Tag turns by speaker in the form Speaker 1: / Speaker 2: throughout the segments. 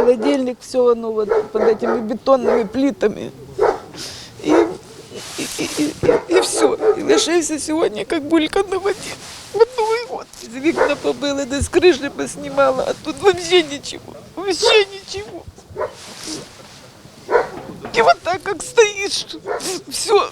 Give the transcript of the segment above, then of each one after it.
Speaker 1: холодильник, все оно вот под этими бетонными плитами. И, и, и, и, и все. І лишився сьогодні, як булька на воді. Вот Новий год. З вікна побили, десь криші поснімала, а тут вообще нічого. Вообще нічого. И вот так, как стоишь, все.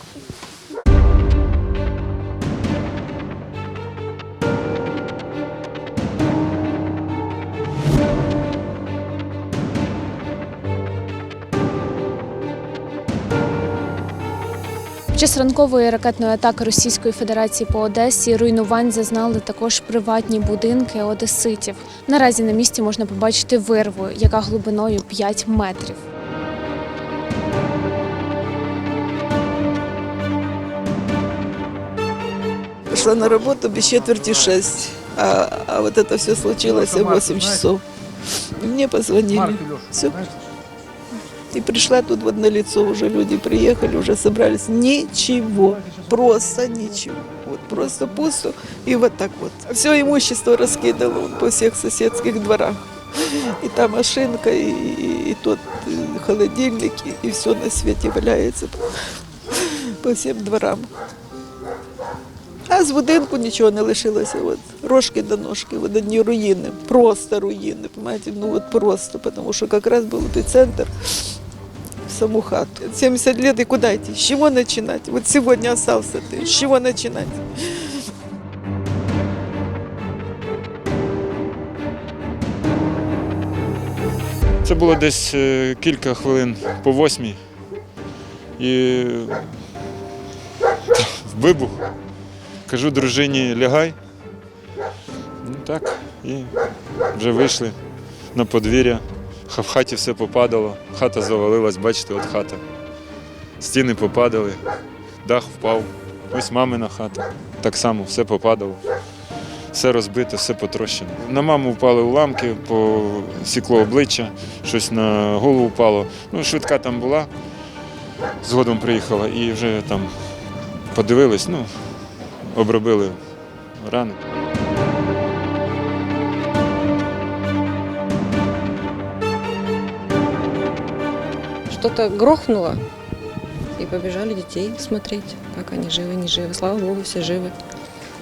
Speaker 2: Під час ранкової ракетної атаки Російської Федерації по Одесі руйнувань зазнали також приватні будинки одеситів. Наразі на місці можна побачити вирву, яка глибиною 5 метрів.
Speaker 1: Пошла на работу без четверти шесть, а, а вот это все случилось в 8 часов. Мне позвонили. Все. И пришла тут вот на лицо уже люди приехали, уже собрались. Ничего, просто ничего. Вот просто пусто и вот так вот. Все имущество раскидало вот по всех соседских дворах. И та машинка, и, и, и тот э, холодильник, и, и все на свете валяется по, по всем дворам. А з будинку нічого не лишилося. От, рожки до ножки, от одні руїни, просто руїни, понимаете? ну от просто, тому що якраз був епіцентр в Саму хату. 70 лет и куда идти? С чего начинать? Вот сегодня остался ты, с чего начинать?
Speaker 3: Це було десь е, кілька хвилин по восьмій. І вибух. Кажу дружині, лягай. Ну так, і вже вийшли на подвір'я. В хаті все попадало, хата завалилась, бачите, от хата. Стіни попадали, дах впав. Ось мамина хата. Так само все попадало. Все розбите, все потрощено. На маму впали уламки, посікло обличчя, щось на голову впало. Ну, швидка там була, згодом приїхала і вже там подивились, ну, обробили рани.
Speaker 4: Что-то грохнуло, и побежали детей смотреть, как они живы, не живы. Слава Богу, все живы.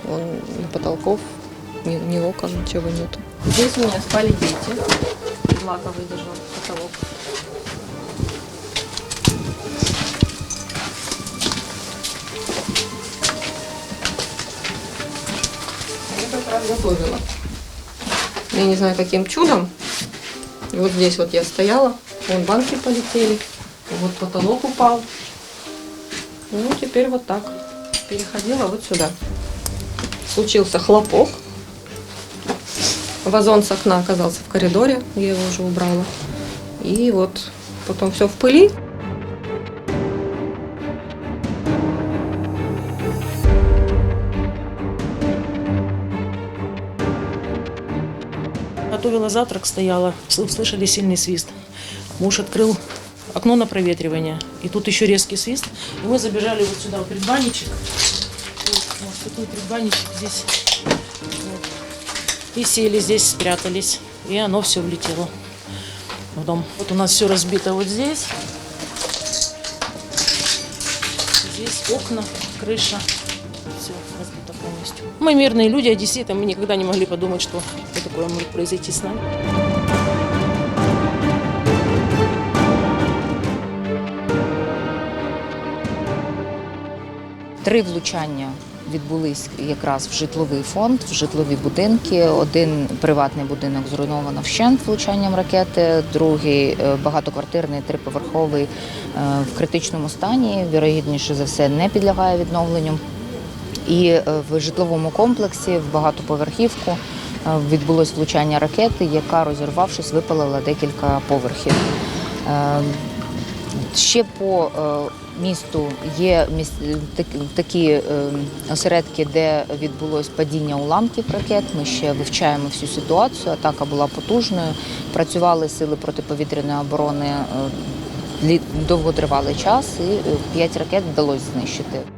Speaker 4: Вон ни потолков, ни, ни окон, ничего нету. Здесь у меня спали дети. Благо выдержал потолок. Я как раз готовила. Я не знаю, каким чудом. И вот здесь вот я стояла, вон банки полетели, вот потолок упал. Ну, теперь вот так. Переходила вот сюда. Случился хлопок. Вазон с окна оказался в коридоре, я его уже убрала. И вот потом все в пыли.
Speaker 5: Готовила завтрак, стояла, услышали сильный свист. Муж открыл окно на проветривание, и тут еще резкий свист. И мы забежали вот сюда, в предбанничек. Вот, такой предбанничек здесь. Вот. И сели здесь, спрятались. И оно все влетело в дом. Вот у нас все разбито вот здесь. Здесь окна, крыша. Все разбито полностью. Мы мирные люди, одесситы, мы никогда не могли подумать, что такое может произойти с нами.
Speaker 6: Три влучання відбулись якраз в житловий фонд, в житлові будинки. Один приватний будинок зруйновано вщент влучанням ракети, другий е, багатоквартирний триповерховий е, в критичному стані. Вірогідніше за все не підлягає відновленню. І е, в житловому комплексі в багатоповерхівку відбулось влучання ракети, яка, розірвавшись, випалила декілька поверхів. Ще по місту є такі е, осередки, де відбулось падіння уламків ракет. Ми ще вивчаємо всю ситуацію. Атака була потужною. Працювали сили протиповітряної оборони е, довготривалий час, і е, п'ять ракет вдалося знищити.